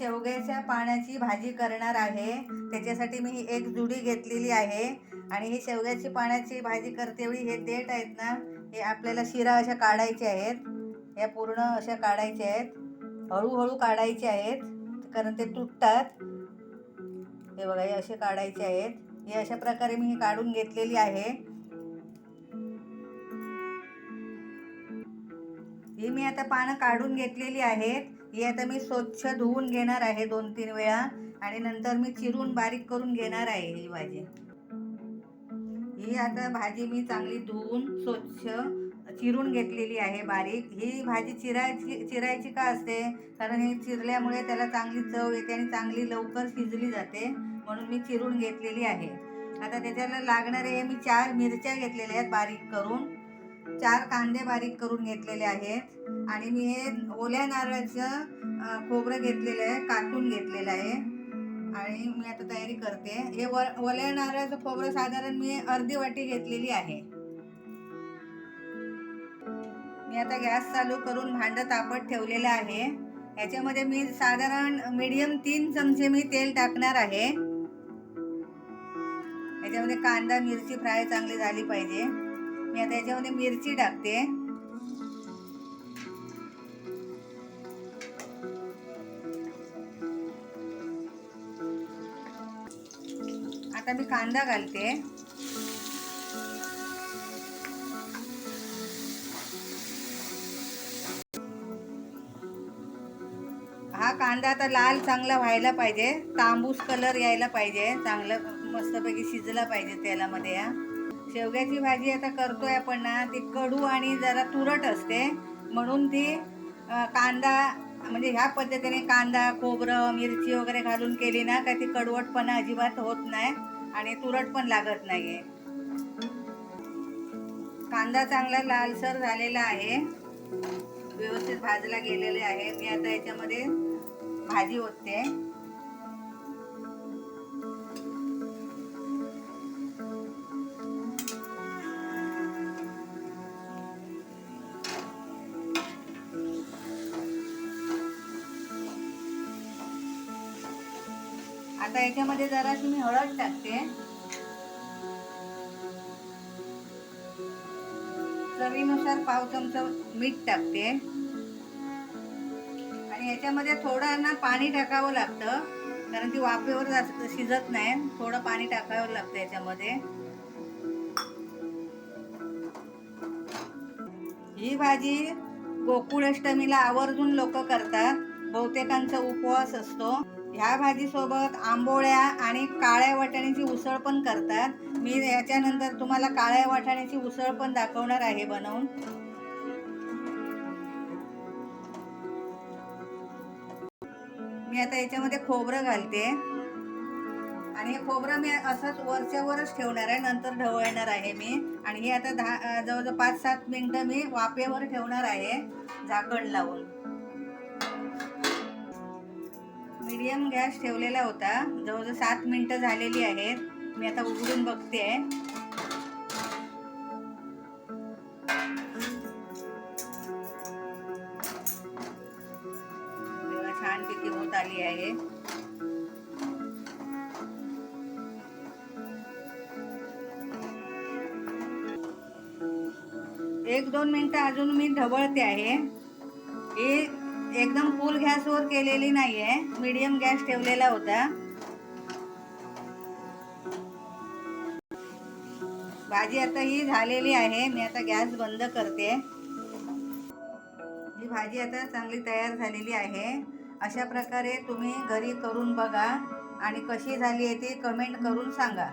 शेवग्याच्या पाण्याची भाजी करणार आहे. त्याच्यासाठी मी ही एक जुडी घेतलेली आहे. आणि ही शेवग्याची पाण्याची भाजी करतेवेळी हे देठ आहेत ना हे आपल्याला शिरा अशा काढायचे आहेत. या पूर्ण अशा काढायच्या आहेत. हळूहळू काढायचे आहेत कारण ते तुटतात. हे बघा हे असे काढायचे आहेत. हे अशा प्रकारे मी ही काढून घेतलेली आहे. ही मी आता पानं काढून घेतलेली आहेत. ही आता मी स्वच्छ धुवून घेणार आहे दोन तीन वेळा आणि नंतर मी चिरून बारीक करून घेणार आहे ही भाजी. ही आता भाजी मी चांगली धुवून स्वच्छ चिरून घेतलेली आहे बारीक. ही भाजी चिरायची चिरायची का असते? कारण ही चिरल्यामुळे त्याला चांगली चव येते आणि चांगली लवकर शिजली जाते. म्हणून मी चिरून घेतलेली आहे. आता त्याच्याला लागणारे मी चार मिरच्या घेतलेल्या आहेत बारीक करून. चार कांदे बारीक करून घेतलेले आहेत. आणि मी हे ओल्या नारळाचं खोबरं घेतलेलं आहे काटून घेतलेलं आहे. आणि मी आता तयारी करते. हे व ओल्या नारळाचं खोबरं साधारण मी अर्धी वाटी घेतलेली आहे. मी आता गॅस चालू करून भांडं तापत ठेवलेलं आहे. याच्यामध्ये मी साधारण मीडियम तीन चमचे मी तेल टाकणार आहे. याच्यामध्ये कांदा मिरची फ्राय चांगली झाली पाहिजे. मी आता याच्यामध्ये मिरची टाकते. आता मी कांदा घालते. हा कांदा आता लाल चांगला व्हायला पाहिजे. तांबूस कलर यायला पाहिजे. चांगलं मस्तपैकी शिजला पाहिजे तेलामध्ये हा. शेवग्याची भाजी आता करतोय आपण ना ती कडू आणि जरा तुरट असते. म्हणून ती कांदा म्हणजे ह्या पद्धतीने कांदा खोबरं मिरची वगैरे घालून केली ना का ती कडवटपणा अजिबात होत नाही आणि तुरट पण लागत नाहीये. कांदा चांगला लालसर झालेला आहे. व्यवस्थित भाजला गेलेले आहे. मी आता याच्यामध्ये भाजी ओतते. आता याच्यामध्ये जराशी मी हळद टाकते. चवीनुसार पाव चमचा मीठ टाकते. आणि याच्यामध्ये थोडं ना पाणी टाकावं लागतं. कारण ती वाफेवर जास्त शिजत नाही. थोडं पाणी टाकावं लागतं याच्यामध्ये. ही भाजी गोकुळ अष्टमीला आवर्जून लोक करतात. बहुतेकांचा उपवास असतो. ह्या भाजीसोबत आंबोळ्या आणि काळ्या वाटाण्याची उसळ पण करतात. मी याच्यानंतर तुम्हाला काळ्या वाटाण्याची उसळ पण दाखवणार आहे बनवून. मी आता याच्यामध्ये खोबरं घालते. आणि हे खोबरं मी असंच वरच्या वरच ठेवणार आहे नंतर ढवळणार आहे मी. आणि हे आता दहा जवळजवळ पाच सात मिनटं मी वाफेवर ठेवणार आहे झाकण लावून. मीडियम गॅस ठेवलेला होता. जवळजवळ सात मिनटं झालेली आहेत. मी आता उघडून बघते तेव्हा छानपैकी होत आली आहे. एक दोन मिनटं अजून मी ढवळते आहे. हे एकदम फुल गॅसवर केलेली नाही आहे मीडियम गॅस ठेवलेला होता भाजी आता ही झालेली आहे. मी आता गॅस बंद करते. ही भाजी आता चांगली तयार झालेली आहे. अशा प्रकारे तुम्ही घरी करून बघा आणि कशी झाली आहे ती कमेंट करून सांगा.